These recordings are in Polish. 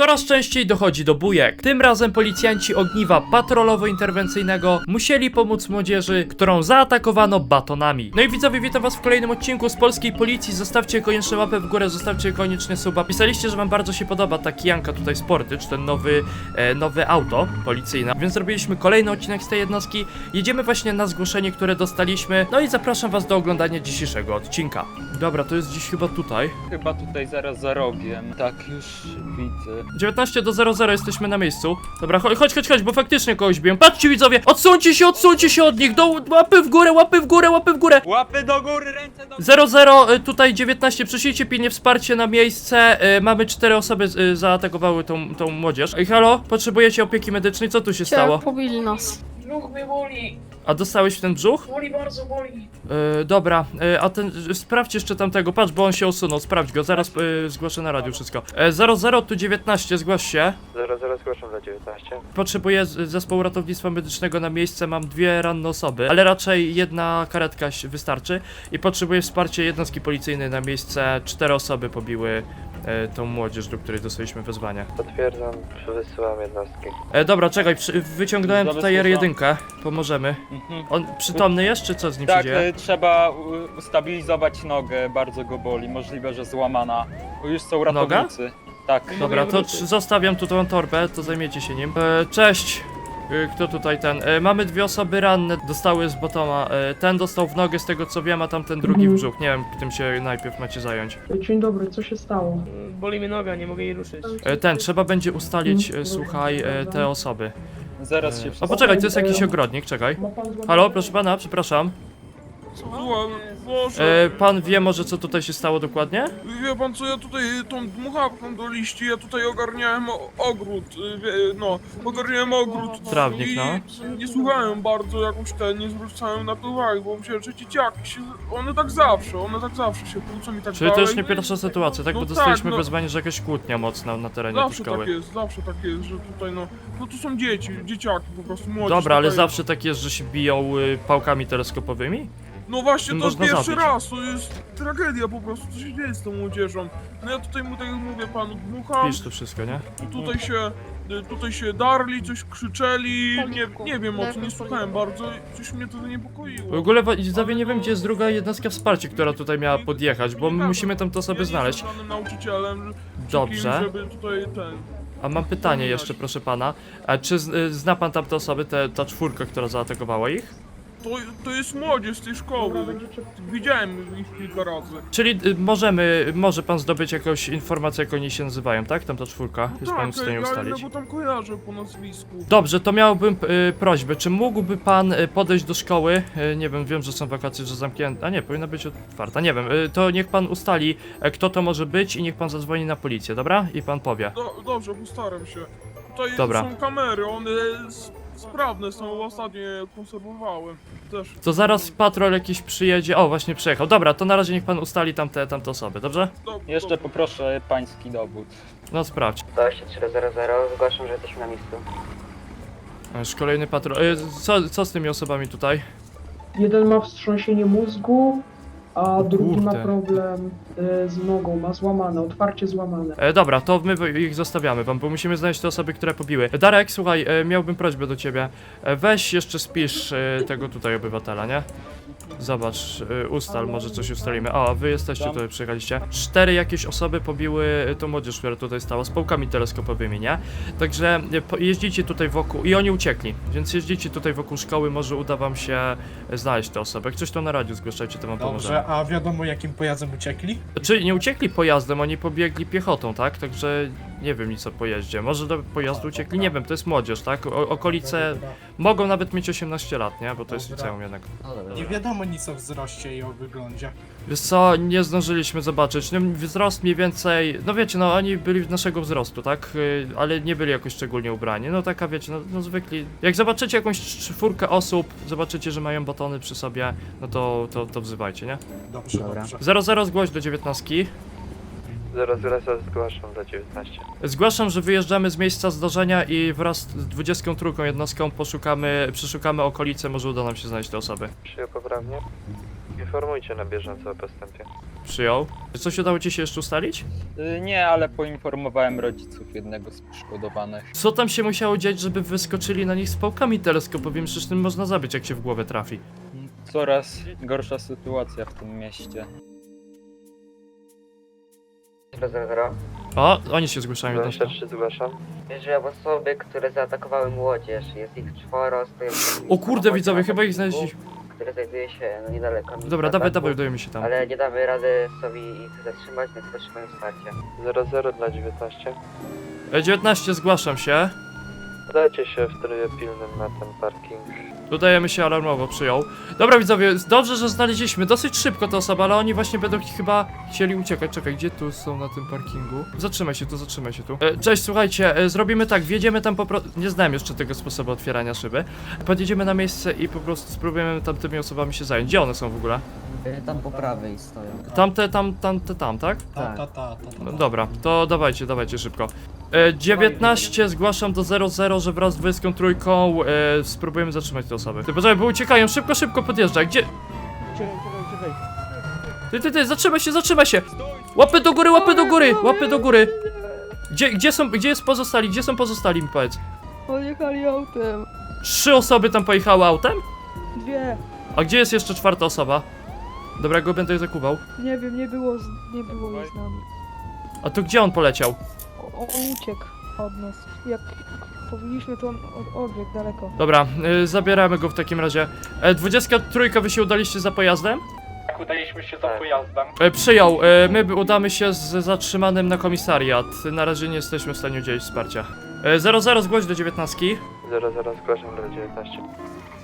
Coraz częściej dochodzi do bujek. Tym razem policjanci ogniwa patrolowo-interwencyjnego musieli pomóc młodzieży, którą zaatakowano batonami. No i widzowie, witam was w kolejnym odcinku z polskiej policji. Zostawcie koniecznie łapę w górę, zostawcie koniecznie suba. Pisaliście, że wam bardzo się podoba ta Kijanka tutaj Sportycz, ten nowy, e, auto policyjne. Więc zrobiliśmy kolejny odcinek z tej jednostki. Jedziemy właśnie na zgłoszenie, które dostaliśmy. No i zapraszam was do oglądania dzisiejszego odcinka. Dobra, to jest dziś chyba tutaj. Chyba tutaj zaraz za rogiem. Tak, już widzę. 19 do 00 jesteśmy na miejscu. Dobra, chodź, chodź, chodź, chodź, bo faktycznie kogoś biją. Patrzcie widzowie, odsuńcie się, odsuńcie się od nich, do łapy w górę, łapy w górę, łapy w górę. Łapy do góry, ręce do góry! 00, y, tutaj 19, przyślijcie pilnie wsparcie na miejsce. Y, Mamy cztery osoby y, zaatakowały tą, tą młodzież. Ej, halo, potrzebujecie opieki medycznej, co tu się stało? Pobili nas. Brzuch mnie boli, A dostałeś w ten brzuch? boli bardzo boli. Y, dobra, y, a ten, sprawdź jeszcze tamtego, patrz, bo on się usunął, sprawdź go, zaraz y, zgłoszę na radiu wszystko. Y, 00, tu 19, zgłoś się. 00 zgłaszam dla 19. Potrzebuję z- zespołu ratownictwa medycznego na miejsce, mam dwie ranne osoby, ale raczej jedna karetka ś- wystarczy i potrzebuję wsparcia jednostki policyjnej na miejsce. Cztery osoby pobiły e, tą młodzież, do której dostaliśmy wezwanie. Potwierdzam, wysyłam jednostki. E, dobra, czekaj, przy, wyciągnąłem tutaj Zabezpieczam. R1, pomożemy. Mhm. On przytomny jest, czy co z nim się Tak, dzieje? y, trzeba u- ustabilizować nogę, bardzo go boli. Możliwe, że złamana. Już są ratownicy. Tak. Dobra, to zostawiam tu tą torbę, to zajmiecie się nim. E, cześć! E, Kto tutaj ten? E, mamy dwie osoby ranne, dostały z botoma. E, ten dostał w nogę z tego co wiem, a tamten drugi w brzuch. Nie wiem, tym się najpierw macie zająć. Dzień dobry, co się stało? Boli mnie noga, nie mogę jej ruszyć. E, ten, trzeba będzie ustalić, e, słuchaj, e, te osoby. Zaraz się o, poczekaj, to jest jakiś ogrodnik, czekaj. Ma pan złamane- Halo, proszę pana, przepraszam. Słucham, E, pan wie może co tutaj się stało dokładnie? wie pan co, ja tutaj tą dmuchawką do liści, ja tutaj ogarniałem o- ogród, y, wie, no, ogarniałem ogród. Trawnik, I no. nie słuchałem bardzo jakoś ten, nie zwracałem na to uwagi, bo myślałem, że dzieciaki się, one tak zawsze, one tak zawsze się kłócą i tak Czyli to dalej. już nie no i pierwsza sytuacja, tak? No Bo tak, dostaliśmy no. wezwanie, że jakaś kłótnia mocna na terenie tej Zawsze szkoły. tak jest, zawsze tak jest, że tutaj no, no to są dzieci, dzieciaki po prostu, młodzi. Dobra, ale zawsze tak jest, że się biją y, pałkami teleskopowymi? No właśnie, to jest Można pierwszy zabić. raz, to jest tragedia po prostu, co się dzieje z tą młodzieżą. No ja tutaj mu tak jak mówię panu, dmucham, Pisz to wszystko, nie? tutaj się, y, tutaj się darli, coś krzyczeli, nie, nie wiem o co, nie słuchałem bardzo, coś mnie to W zaniepokoiło. ogóle widzowie nie wiem gdzie jest druga jednostka wsparcia, która tutaj miała podjechać, bo my musimy tam te osoby ja znaleźć. Nie jestem żadnym nauczycielem, czy Dobrze. Kim, żeby tutaj ten... A mam pytanie jeszcze, proszę pana. A czy z- y, zna pan tamte osoby, te, ta czwórka, która zaatakowała ich? To, to jest młodzież z tej szkoły, widziałem ich kilka razy. Czyli y, możemy, może pan zdobyć jakąś informację, jak oni się nazywają, tak? Tamta czwórka, jest pan w stanie ale ustalić. no bo tam kojarzę po nazwisku. Dobrze, to miałbym y, prośbę, czy mógłby pan y, podejść do szkoły? Y, nie wiem, wiem, że są wakacje, że zamknięte. A nie, powinna być otwarta. Nie wiem, y, to niech pan ustali, y, kto to może być i niech pan zadzwoni na policję, dobra? I pan powie. Do, dobrze, postaram się. Tutaj Dobra. są kamery, one s- sprawne są, ostatnio je konserwowałem. Też. To zaraz patrol jakiś przyjedzie. O, właśnie przyjechał. Dobra, to na razie niech pan ustali tamte, tamte osoby, dobrze? Do, Jeszcze poproszę pański dowód. No sprawdź. 2300 zgłaszam, że jesteśmy na miejscu. Już kolejny patrol. Y, co, co z tymi osobami tutaj? Jeden ma wstrząsienie mózgu, a drugi ma kurde. problem y, z nogą, ma złamane, otwarcie złamane. E, dobra, to my wy- ich zostawiamy wam, bo musimy znaleźć te osoby, które pobiły. E, Darek, słuchaj, e, miałbym prośbę do ciebie. E, weź jeszcze spisz e, tego tutaj obywatela, nie? Zobacz, e, ustal, może coś ustalimy. O, wy jesteście tutaj, przyjechaliście. Cztery jakieś osoby pobiły tą młodzież, która tutaj stała, z pałkami teleskopowymi, nie? Także po- jeździcie tutaj wokół i oni uciekli, więc jeździcie tutaj wokół szkoły, może uda wam się e, znaleźć te osoby. Jak coś to na radiu zgłaszajcie, to wam pomożemy. Dobrze, a wiadomo jakim pojazdem uciekli? Czy nie uciekli pojazdem, oni pobiegli piechotą, tak? Także nie wiem nic o pojeździe. Może do pojazdu uciekli, nie wiem, to jest młodzież, tak? O, okolice mogą nawet mieć 18 lat, nie? Bo to jest liceum jednak. Nie wiadomo nic o wzroście i o wyglądzie. Wiesz co, nie zdążyliśmy zobaczyć. No, wzrost mniej więcej, no wiecie, no oni byli naszego wzrostu, tak? Y, Ale nie byli jakoś szczególnie ubrani. No taka wiecie, no, no zwykli. Jak zobaczycie jakąś czwórkę osób, zobaczycie, że mają batony przy sobie, no to, to, to wzywajcie, nie? Dobrze, dobrze. 00 zgłoś do 19. 00 zgłaszam dla 19. Zgłaszam, że wyjeżdżamy z miejsca zdarzenia i wraz z 23 jednostką poszukamy, przeszukamy okolice, może uda nam się znaleźć te osoby. Przyjął poprawnie? Informujcie na bieżąco o postępie. Przyjął. Coś udało ci się jeszcze ustalić? Y, Nie, ale poinformowałem rodziców jednego z poszkodowanych. Co tam się musiało dziać, żeby wyskoczyli na nich z pałkami teleskopowymi? Przecież tym można zabić, jak się w głowę trafi. Coraz gorsza sytuacja w tym mieście. 00. O, oni się zgłaszają jednostko. 23 zgłaszam. Wierzę osoby, które zaatakowały młodzież. Jest ich czworo, stoją O kurde, widzowie, chyba ich znaleźliśmy. Które znajduje się no, niedaleko Dobra, dawaj, ataku, dawaj, udajemy się tam. Ale nie damy rady sobie ich zatrzymać, więc potrzebujemy wsparcia. 00 dla 19. E, 19, zgłaszam się. Dajcie się w trybie pilnym na ten parking. Dodajemy się alarmowo, przyjął. Dobra widzowie, dobrze, że znaleźliśmy dosyć szybko tę osobę, ale oni właśnie będą chyba chcieli uciekać. Czekaj, gdzie tu są na tym parkingu? Zatrzymaj się tu, zatrzymaj się tu. E, cześć, słuchajcie, e, zrobimy tak, wjedziemy tam po prostu... Nie znałem jeszcze tego sposobu otwierania szyby. Podjedziemy na miejsce i po prostu spróbujemy tam tymi osobami się zająć. Gdzie one są w ogóle? Y, Tam po prawej stoją. Tamte, tam, tamte, tam, tak? Ta, Tak. ta, ta, ta, ta. No, dobra, to dawajcie, dawajcie szybko. E, 19 zgłaszam do 00, że wraz z 23 e, spróbujemy zatrzymać te osoby. Ty, poczekaj, bo uciekają, szybko, szybko podjeżdżaj, gdzie... Ty, ty, ty, zatrzymaj się, zatrzymaj się! Łapy do góry, łapy do góry, łapy do góry! Gdzie, gdzie są, gdzie jest pozostali, gdzie są pozostali, mi powiedz? Pojechali autem. Trzy osoby tam pojechały autem? Dwie. A gdzie jest jeszcze czwarta osoba? Dobra, go będę zakubał. Nie wiem, nie było z, nie było z nami. A tu gdzie on poleciał? O, on uciekł od nas. Jak powinniśmy, to on od, odbiegł daleko. Dobra, y, zabieramy go w takim razie. E, 23 wy się udaliście za pojazdem? Tak, udaliśmy się za Tak. pojazdem. E, przyjął, e, my b- udamy się z zatrzymanym na komisariat. Na razie nie jesteśmy w stanie udzielić wsparcia. E, 00 zgłoś do 19. 00 zgłaszam dla 19.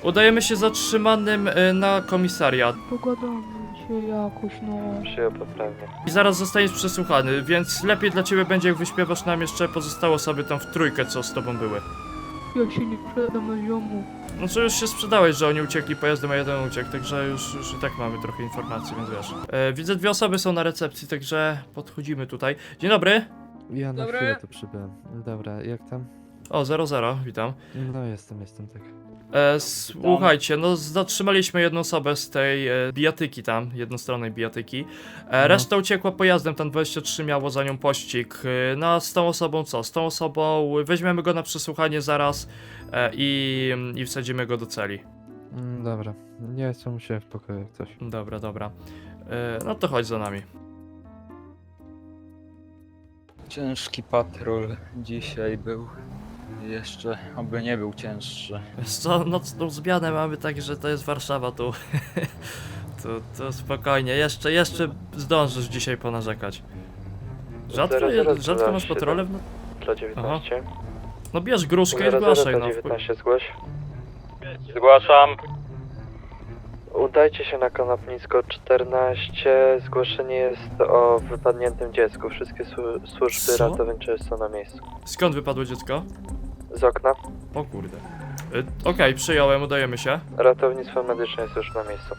Udajemy się zatrzymanym e, na komisariat. Pogadamy się jakoś, no. Przyjął poprawnie. I zaraz zostaniesz przesłuchany, więc lepiej dla ciebie będzie jak wyśpiewasz nam jeszcze pozostałe osoby tam w trójkę, co z tobą były. Ja się nie przedam na ziomu. No co już się sprzedałeś, że oni uciekli pojazdem, a jeden uciekł, także już, już i tak mamy trochę informacji, więc wiesz. E, widzę dwie osoby są na recepcji, także podchodzimy tutaj. Dzień dobry. Ja na Dobry. chwilę tu przybyłem. Dobra, jak tam? O, 00, witam. No jestem, jestem tak. E, słuchajcie, no zatrzymaliśmy jedną osobę z tej e, bijatyki tam, jednostronnej bijatyki. E, No. reszta uciekła pojazdem, tam 23 miało za nią pościg. E, no a z tą osobą co? Z tą osobą weźmiemy go na przesłuchanie zaraz e, i, i wsadzimy go do celi. Mm, dobra, ja jestem u siebie w pokoju jak coś. Dobra, dobra. E, no to chodź za nami. Ciężki patrol dzisiaj był. Jeszcze oby nie był cięższy. Wiesz co, nocną zmianę mamy tak, że to jest Warszawa tu. to, to spokojnie, jeszcze, jeszcze zdążysz dzisiaj ponarzekać. Rzadko, Zero, je, zero, rzadko zero, masz patrole w... no- Dla 19. No bierz gruszkę i 00 zgłaszaj, no. w- 19 zgłoś. Zgłaszam. Udajcie się na Konopnicko 14. Zgłoszenie jest o wypadniętym dziecku. Wszystkie słu- służby Co? ratownicze są na miejscu. Skąd wypadło dziecko? Z okna. O kurde. Y, Okej, przyjąłem, udajemy się. Ratownictwo medyczne jest już na miejscu.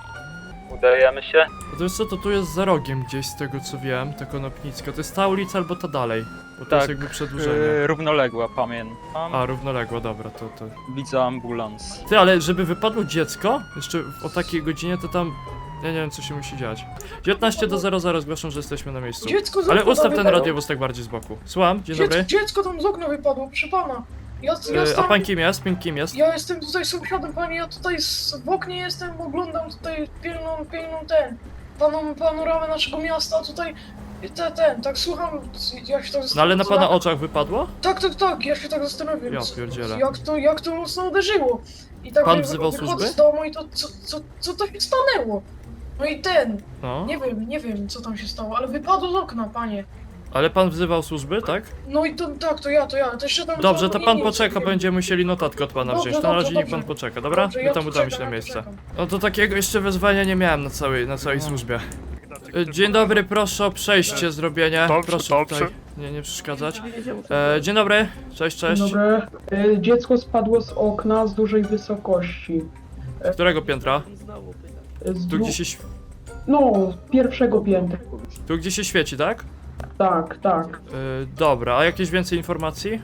Udajemy się. No to jest co, to tu jest za rogiem gdzieś z tego co wiem, ta Konopnicka. To jest ta ulica albo ta dalej. Bo to jest Tak, jakby przedłużenie. Yy, równoległa, pamiętam. A, równoległo, dobra, to, to... Widzę ambulans. Ty, ale żeby wypadło dziecko, jeszcze w- o takiej godzinie, to tam... Ja nie wiem, co się musi dziać. 19 do 00 zgłaszam, że jesteśmy na miejscu. Dziecko z Ale okna ustaw ten wypadło. radiowóz tak bardziej z boku. Słucham, dzień Dziecko, dobry. dziecko tam z okna wypadło, proszę pana. Ja, ja, Y, A stałem, pan kim jest? Pan kim jest? ja jestem tutaj sąsiadem, panie, ja tutaj z, w oknie jestem, oglądam tutaj pilną, pilną ten, paną, panoramę naszego miasta, tutaj ten, ten, tak słucham, ja się tak No ale na pana oczach wypadło? Tak, tak, tak, ja się tak zastanawiam, Ja co- pierdzielę. jak to, jak to mocno uderzyło. I tak Pan wy- wzywał wychodzę służby? z domu i to, co, co, co to się stanęło? No i ten, No. nie wiem, nie wiem co tam się stało, ale wypadło z okna, panie. Ale pan wzywał służby, tak? No i to, tak, to ja, to ja, to jeszcze tam... Dobrze, to pan poczeka, będziemy musieli notatkę od pana Dobrze, wziąć. To na razie niech pan dobrze. poczeka, dobra? Dobrze, My ja tam tu udamy się czekam, na ja tu miejsce. czekam. No to takiego jeszcze wezwania nie miałem na całej, na całej służbie. E, Dzień dobry, proszę o przejście, zrobienie. Dobrze, Proszę dobrze. tutaj nie, nie przeszkadzać. E, dzień dobry, cześć, cześć. Dzień dobry. Y, Dziecko spadło z okna z dużej wysokości. Którego piętra? Znowu pytam. Y, Z Tu dwu- gdzie się, św- No, z pierwszego piętra. tu gdzie się świeci, tak? Tak, tak. E, dobra, a jakieś więcej informacji?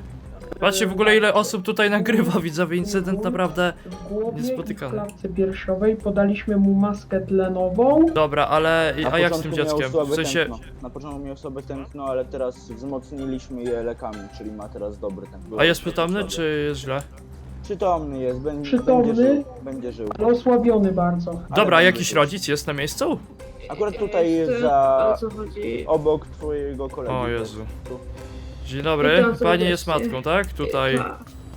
Patrzcie w ogóle ile osób tutaj nagrywa, widzowie, incydent naprawdę... W głowie i w niespotykany. klatce piersiowej podaliśmy mu maskę tlenową. Dobra, ale Na a jak z tym początku miał dzieckiem? słabe W sensie... tętno. Na początku miał słabe tętno, ale teraz wzmocniliśmy je lekami, czyli ma teraz dobry tętno. A jest przytomny, czy jest źle? Przytomny jest, będzie, Przytomny? będzie żył. Będzie żył. Ale osłabiony bardzo. Dobra, a jakiś rodzic jest na miejscu? Akurat tutaj jest za... obok twojego kolegi. O Jezu. jest tu. Dzień dobry, pani jest matką, tak? Tutaj...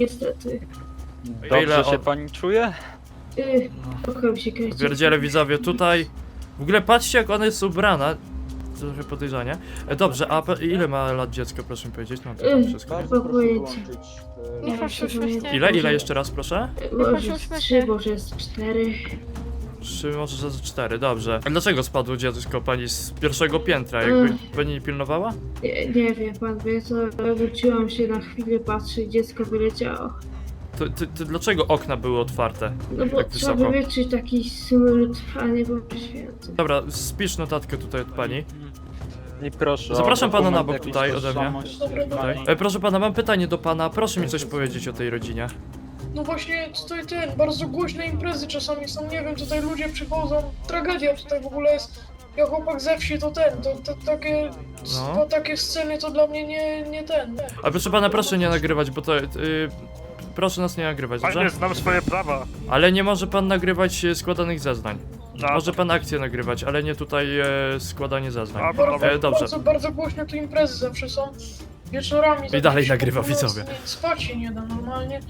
Niestety. To ile Dobrze się on- pani czuje? Yy, trochę się kręci. Pierdziele widzowie, tutaj... W ogóle patrzcie jak ona jest ubrana. Trochę podejrzanie. E, Dobrze, a pe- ile ma lat dziecko, proszę mi powiedzieć? Mam to tam wszystko. nie? Bardzo proszę Pojęcie. wyłączyć... e, Nie proszę. Ile, ile jeszcze raz, proszę? Może z trzy, może z cztery. Trzy, może za cztery, dobrze. A dlaczego spadło dziecko pani z pierwszego piętra? Jakby pani nie pilnowała? Nie, nie wie pan, wie co, wróciłam się na chwilę patrzeć, dziecko wyleciało. To, to, to dlaczego okna były otwarte? No bo Tak trzeba wysoko. wywietrzyć taki smród, a nie Boże święty. Dobra, spisz notatkę tutaj od pani. I proszę. Zapraszam pana na bok tutaj ode mnie. Tutaj. E, proszę pana, mam pytanie do pana. Proszę mi coś powiedzieć o tej rodzinie. No właśnie tutaj ten, bardzo głośne imprezy czasami są, nie wiem, tutaj ludzie przychodzą, tragedia tutaj w ogóle jest. Ja chłopak ze wsi to ten, to, to takie, No. to, takie sceny to dla mnie nie, nie ten. Nie. A proszę pana, proszę nie nagrywać, bo to... Y, proszę nas nie nagrywać, dobrze? znam swoje prawa. Ale nie może pan nagrywać e, składanych zeznań. Może pan akcję nagrywać, ale nie tutaj e, składanie zeznań. Bardzo, E, dobrze. bardzo, bardzo głośne tu imprezy zawsze są. Wieczorami. I dalej nagrywa, widzowie. Spać się nie da normalnie.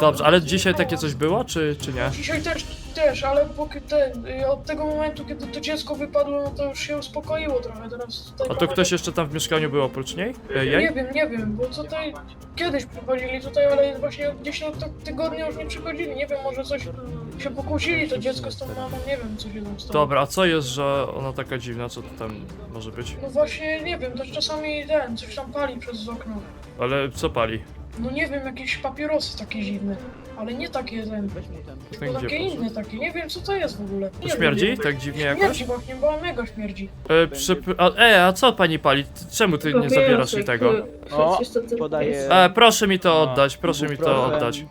Dobrze, ale dzisiaj takie coś było, czy, czy nie? Dzisiaj też, też, ale póki ten, y, od tego momentu, kiedy to dziecko wypadło, no to już się uspokoiło trochę. Teraz tutaj A to ktoś jeszcze tam w mieszkaniu był oprócz niej? E, Nie jej? wiem, nie wiem, bo tutaj kiedyś przychodzili tutaj, ale właśnie gdzieś od tego tygodnia już nie przychodzili. Nie wiem, może coś się pokłócili, to dziecko z tą mamą, nie wiem, co się tam stało. Dobra, a co jest, że ona taka dziwna? Co to tam może być? No właśnie, nie wiem, to czasami ten, coś tam pali przez okno. Ale co pali? No nie wiem, jakieś papierosy takie dziwne, ale nie takie ten, tylko gdzie? takie inne takie, nie wiem co to jest w ogóle. Nie wiem. Śmierdzi? Tak dziwnie jakoś? Śmierdzi właśnie, bo mega śmierdzi. E, przy, a, e, a co pani pali? Czemu ty nie zabierasz jej tego? O, to tylko podaję-. E, proszę mi to oddać, proszę mi to oddać.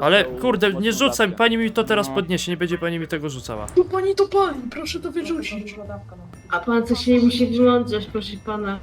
Ale kurde, nie rzucaj, pani mi to teraz No. podniesie, nie będzie pani mi tego rzucała. Tu pani to pali, proszę to wyrzucić. A pan coś nie musi wyłączać, proszę pana.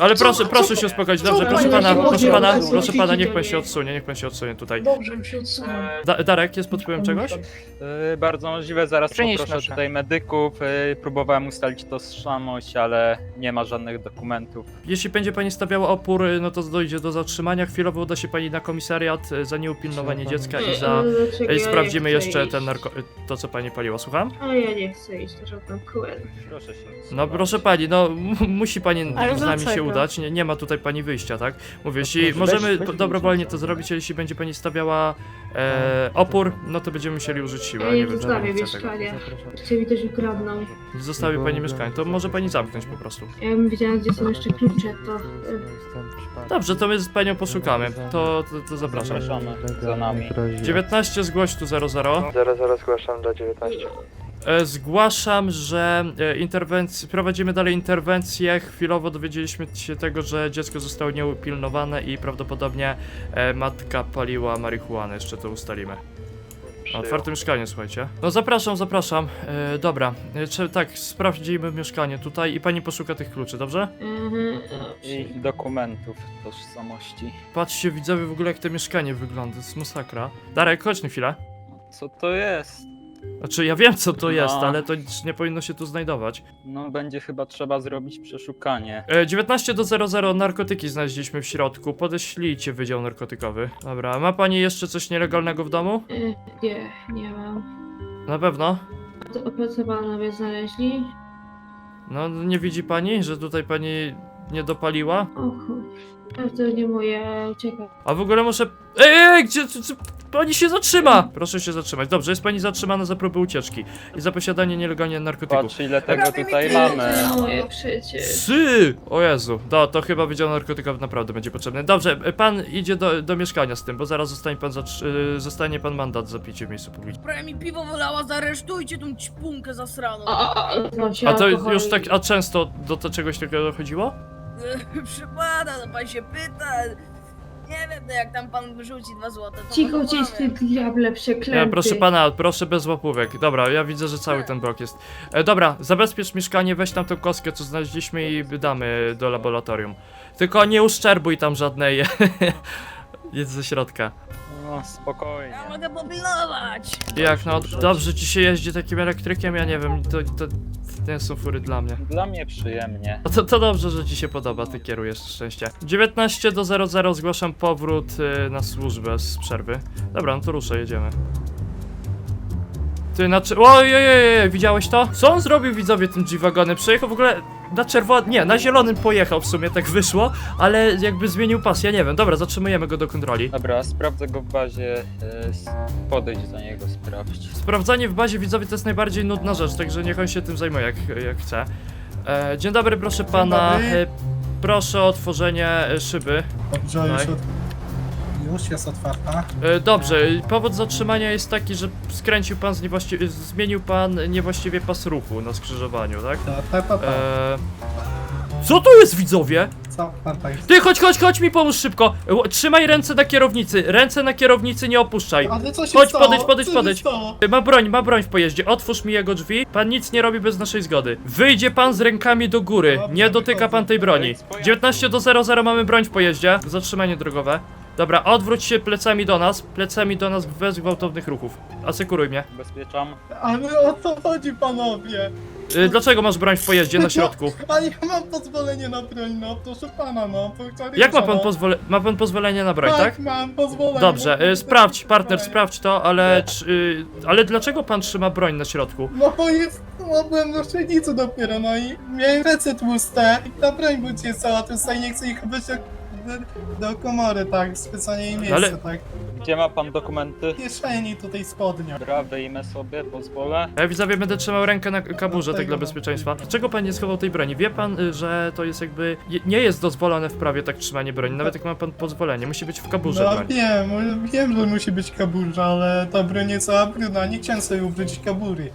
Ale co- proszę, co- proszę się uspokojć, dobrze, co proszę pana, proszę pana, Co proszę pana, niech pan się odsunie, niech pan się odsunie tutaj. Dobrze, już się odsunę. Da Darek, jest pod wpływem czegoś? Yy, bardzo możliwe, zaraz Przynieś poproszę proszę. tutaj medyków. Yy, próbowałem ustalić tożsamość, ale nie ma żadnych dokumentów. Jeśli będzie pani stawiała opór, no to dojdzie do zatrzymania. Chwilowo uda się pani na komisariat e, za nieupilnowanie dziecka i za... E, dlaczego e, ja Sprawdzimy nie chcę jeszcze iść? ten narko... e, to, co pani paliła, słucham? A ja nie chcę iść na żadną QN. Proszę się. No proszę pani, no m- musi pani Ale z nami się udać, nie, nie ma tutaj pani wyjścia, tak? Mówię, jeśli proszę, możemy weź- weź dobrowolnie to zrobić, a jeśli będzie pani stawiała e, opór, no to będziemy musieli użyć siły, a Ja nie nie wiem, czy zostawię pani chce tego. mieszkania. Chcę mi też ukradną. Zostawi pani mieszkanie, to może pani zamknąć po prostu. Ja bym wiedziała, gdzie są jeszcze klucze, to... e, Dobrze, to my z panią poszukamy, to, to, to zapraszam. Zapraszamy za nami. 19 zgłoś tu 00. Zaraz, zaraz zgłaszam do 19. E, Zgłaszam, że e, interwenc- prowadzimy dalej interwencję. Chwilowo dowiedzieliśmy się tego, że dziecko zostało nieupilnowane i prawdopodobnie e, matka paliła marihuanę. Jeszcze to ustalimy. O, Otwarte mieszkanie, słuchajcie. No zapraszam, zapraszam. E, dobra, e, czy, tak, sprawdzimy mieszkanie tutaj i pani poszuka tych kluczy, dobrze? mhm, I dokumentów tożsamości. Patrzcie widzowie w ogóle jak to mieszkanie wygląda, to jest masakra. Darek, chodź na chwilę. Co to jest? Znaczy ja wiem co to jest, No. ale to nic nie powinno się tu znajdować. No będzie chyba trzeba zrobić przeszukanie. E, 19 do 00 narkotyki znaleźliśmy w środku. Podeślijcie wydział narkotykowy. Dobra, ma pani jeszcze coś nielegalnego w domu? E, Nie, nie mam. Na pewno. To opracowane znaleźli? No nie widzi pani, że tutaj pani nie dopaliła? O chuj. A to nie moje, uciekam. A w ogóle muszę... Ej, ej, gdzie... gdzie- gdzie- Pani się zatrzyma! Proszę się zatrzymać. Dobrze, jest pani zatrzymana za próbę ucieczki i za posiadanie nielegalnie narkotyków. Patrz ile tego tutaj mamy. To moje przecież. O Jezu, to, to chyba Wydział Narkotyków naprawdę będzie potrzebny. Dobrze, pan idzie do, do mieszkania z tym, bo zaraz zostanie pan, zatrzy- y, zostanie pan mandat za picie w miejscu publicznym. Prawie mi piwo wylała, zaresztujcie tą ćpunkę zasraną. A, a, a, A to alkohol już tak, a często do to czegoś takiego dochodziło? Przypada, no pan się pyta. Nie wiem, no jak tam pan wyrzuci dwa złote, to Cicho może gdzieś ty powiem. diable przeklęty. Nie, proszę pana, proszę bez łapówek. Dobra, ja widzę, że cały ten blok jest. E, dobra, zabezpiecz mieszkanie, weź tam tą kostkę, co znaleźliśmy i damy do laboratorium. Tylko nie uszczerbuj tam żadnej. Jedz ze środka. No, spokojnie. Ja mogę popilnować. Jak no, dobrze ci się jeździ takim elektrykiem, ja nie wiem, to, to, to nie są fury dla mnie. Dla mnie przyjemnie. No to, to dobrze, że ci się podoba, ty kierujesz szczęście. 19 do 00 zgłaszam powrót y, na służbę z przerwy. Dobra, no to ruszę, jedziemy. Ty na cze- Ojej, widziałeś to? Co on zrobił widzowie tym G-wagonem? Przejechał w ogóle na czerwonym, nie, na zielonym pojechał w sumie, tak wyszło, ale jakby zmienił pas, ja nie wiem. Dobra, zatrzymujemy go do kontroli. Dobra, sprawdzę go w bazie. s- Podejdź do niego, sprawdź. Sprawdzanie w bazie widzowie to jest najbardziej nudna rzecz, także niech on się tym zajmuje jak, jak chce. E, dzień dobry, proszę pana. dobry. E, proszę o otworzenie e, szyby. Dobrze, Tak. już, od... już jest otwarta. E, dobrze, powód zatrzymania jest taki, że skręcił pan z niewłaściwie, zmienił pan niewłaściwie pas ruchu na skrzyżowaniu, tak? To, to, to, to. E, co to jest widzowie? Co pan tak Ty chodź, chodź, chodź mi pomóż szybko. E, Trzymaj ręce na kierownicy, ręce na kierownicy, nie opuszczaj. Ale co się Chodź, stało? podejdź, podejdź, Co się podejdź. stało? Ma broń, ma broń w pojeździe. Otwórz mi jego drzwi. Pan nic nie robi bez naszej zgody. Wyjdzie pan z rękami do góry. Nie dotyka pan tej broni. 19 do 00 mamy broń w pojeździe. Zatrzymanie drogowe. Dobra, odwróć się plecami do nas. Plecami do nas bez gwałtownych ruchów. Asekuruj mnie. Ubezpieczam. Ale o co chodzi panowie? Y, dlaczego masz broń w pojeździe na środku? Ale ja mam pozwolenie na broń, no proszę pana, no. powtarzam, Jak ma pan, no. pozwole ma pan pozwolenie na broń, tak? mam pozwolenie. Dobrze, y, sprawdź, partner, sprawdź to, ale, czy, y, ale dlaczego pan trzyma broń na środku? No bo jest, no byłem na szczelnicy dopiero, no i miałem ręce tłuste i ta broń budzi jest cała tłusta i nie chcę ich wyjść do, komory, tak, specjalnie jej miejsce, Ale- tak. Gdzie ma pan dokumenty? W kieszeni tutaj spodnia. Dobra, wyjmę sobie, pozwolę. Ja widzowie będę trzymał rękę na kaburze, tak dla bezpieczeństwa. Dlaczego pan nie schował tej broni? Wie pan, y, że to jest jakby. je- Nie jest dozwolone w prawie tak trzymanie broni, nawet jak ma pan pozwolenie. Musi być w kaburze No broń. wiem, wiem, że musi być kaburza, ale ta broń jest cała brudna, nie chciałem sobie ubrać kabury.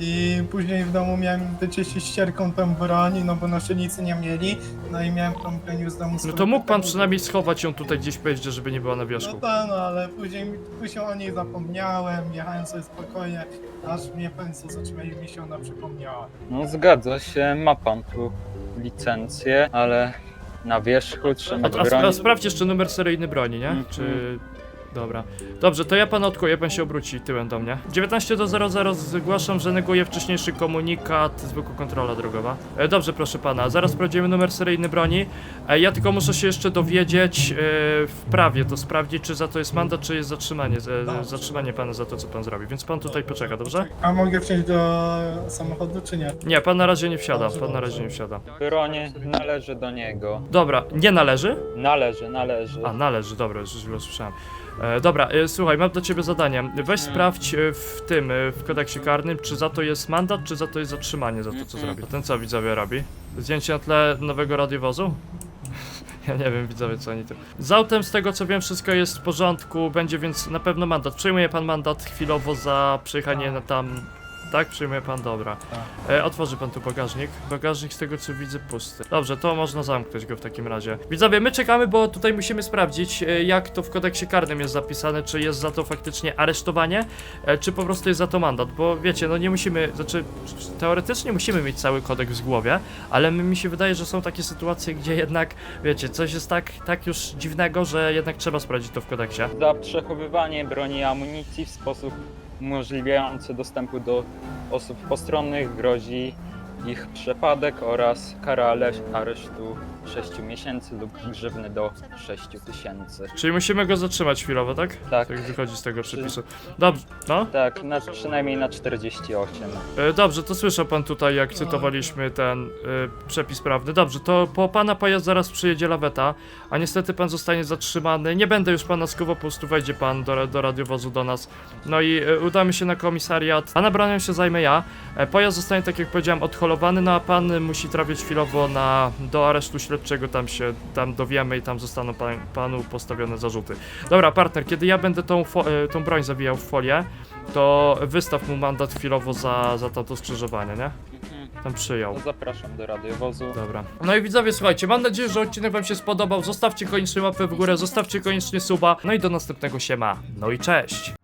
I później w domu miałem wyczyścić ścierką tą broń, no bo naszylnicy nie mieli, no i miałem tą broń z domu No to mógł pan przynajmniej schować ją tutaj gdzieś pojeździe, żeby nie była na No wierzchu. tak, no ale później, później o niej zapomniałem, jechałem sobie spokojnie, aż mnie pędzel zaczyna i mi się ona przypomniała. No zgadza się, ma pan tu licencję, ale na wierzchu A, trzymać a, broń. a sprawdź jeszcze numer seryjny broni, nie? Mhm. Czy. Dobra. Dobrze, to ja pana odkuję, pan się obróci tyłem do mnie. 19 do 00 zgłaszam, że neguję wcześniejszy komunikat, zwykła kontrola drogowa. E, dobrze, proszę pana, zaraz sprawdzimy numer seryjny broni. E, ja tylko muszę się jeszcze dowiedzieć e, w prawie, to sprawdzić, czy za to jest mandat, czy jest zatrzymanie, e, zatrzymanie pana za to, co pan zrobi. Więc pan tutaj poczeka, dobrze? A mogę wsiąść do samochodu, czy nie? Nie, pan na razie nie wsiada, Dobrze, pan na razie nie wsiada. Broń należy do niego. Dobra, nie należy? Należy, należy. A, należy, dobra, już źle słyszałem. E, dobra, e, słuchaj, mam dla ciebie zadanie. Weź sprawdź e, w tym, e, w kodeksie karnym, czy za to jest mandat, czy za to jest zatrzymanie za to, co Mhm. zrobi. Ten co widzowie robi? Zdjęcie na tle nowego radiowozu? Ja nie wiem, widzowie, co oni tu. Z autem, z tego co wiem, wszystko jest w porządku, będzie więc na pewno mandat. Przyjmuje pan mandat chwilowo za przyjechanie na tam. Tak, przyjmuje pan, dobra. E, otworzy pan tu bagażnik. Bagażnik z tego co widzę pusty. Dobrze, to można zamknąć go w takim razie. Widzowie, my czekamy, bo tutaj musimy sprawdzić, e, jak to w kodeksie karnym jest zapisane, czy jest za to faktycznie aresztowanie, e, czy po prostu jest za to mandat, bo wiecie, no nie musimy, znaczy teoretycznie musimy mieć cały kodeks w głowie, ale mi się wydaje, że są takie sytuacje, gdzie jednak, wiecie, coś jest tak, tak już dziwnego, że jednak trzeba sprawdzić to w kodeksie. Za przechowywanie broni i amunicji w sposób umożliwiający dostępu do osób postronnych grozi ich przepadek oraz kara aresztu 6 miesięcy lub grzywny do 6 tysięcy. Czyli musimy go zatrzymać chwilowo, tak? Tak. Tak wychodzi z tego przepisu. Dobrze, no? Tak, na, przynajmniej na 48. E, Dobrze, to słyszał pan tutaj, jak cytowaliśmy ten e, przepis prawny. Dobrze, to po pana pojazd zaraz przyjedzie laweta, a niestety pan zostanie zatrzymany. Nie będę już pana skuwał, po prostu wejdzie pan do, do radiowozu do nas. No i e, udamy się na komisariat, a nabranią się zajmę ja. E, pojazd zostanie, tak jak powiedziałem, odholowany, no a pan musi trafić chwilowo na, do aresztu śledczego, tam się tam dowiemy i tam zostaną pan, panu postawione zarzuty. Dobra, partner, kiedy ja będę tą, e, tą broń zawijał w folię, to wystaw mu mandat chwilowo za, za to skrzyżowanie, nie? Mhm. bym przyjął. To zapraszam do radiowozu. Dobra. No i widzowie, słuchajcie, mam nadzieję, że odcinek wam się spodobał. Zostawcie koniecznie łapę w górę, zostawcie koniecznie suba. No i do następnego siema. No i cześć.